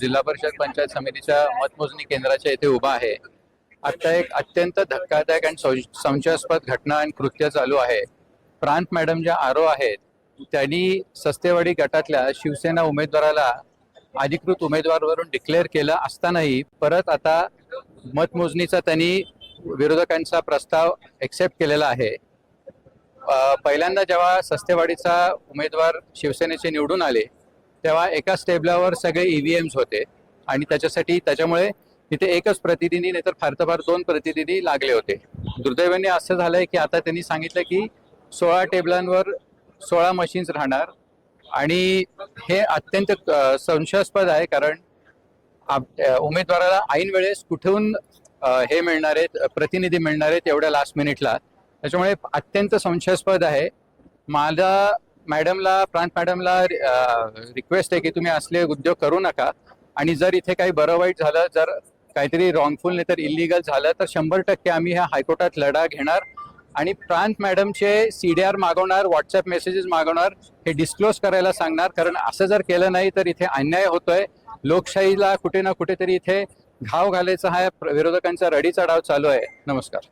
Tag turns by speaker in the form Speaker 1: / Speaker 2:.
Speaker 1: जिल्हा परिषद पंचायत समितीच्या मतमोजणी केंद्राच्या येथे उभा आहे. आता एक अत्यंत धक्कादायक आणि संशयास्पद घटना आणि कृत्य चालू आहे. प्रांत मॅडम ज्या आरो आहेत त्यांनी सस्तेवाडी गटातल्या शिवसेना उमेदवाराला अधिकृत उमेदवारवरून डिक्लेअर केलं असतानाही परत आता मतमोजणीचा त्यांनी विरोधकांचा प्रस्ताव एक्सेप्ट केलेला आहे. पहिल्यांदा जेव्हा सस्तेवाडीचा उमेदवार शिवसेनेचे निवडून आले तेव्हा एकाच टेबलावर सगळे ईव्हीएम्स होते. आणि त्याच्यासाठी त्याच्यामुळे तिथे एकच प्रतिनिधी नाही तर फार तर फार दोन प्रतिनिधी लागले होते. दुर्दैवाने असं झालंय की आता त्यांनी सांगितलं की सोळा टेबलांवर सोळा मशीन्स राहणार. आणि हे अत्यंत संशयास्पद आहे कारण आप- उमेदवाराला ऐन वेळेस कुठून हे मिळणार आहेत प्रतिनिधी मिळणार आहेत एवढ्या लास्ट मिनिटला त्याच्यामुळे अत्यंत संशयास्पद आहे. माझा मॅडमला प्रांत मॅडमला रिक्वेस्ट आहे की तुम्ही असले उद्योग करू नका. आणि जर इथे काही बरं वाईट झालं जर काहीतरी रॉंगफुल नाही तर इलिगल झालं तर शंभर टक्के आम्ही ह्या हायकोर्टात लढा घेणार. आणि प्रांत मॅडमचे सी डी आर मागवणार व्हॉट्सअप मेसेजेस मागवणार हे डिस्क्लोज करायला सांगणार. कारण असं जर केलं नाही तर इथे अन्याय होतोय. लोकशाहीला कुठे ना कुठेतरी इथे घाव घालायचा हा विरोधकांचा रडीचा डाव चालू आहे. नमस्कार.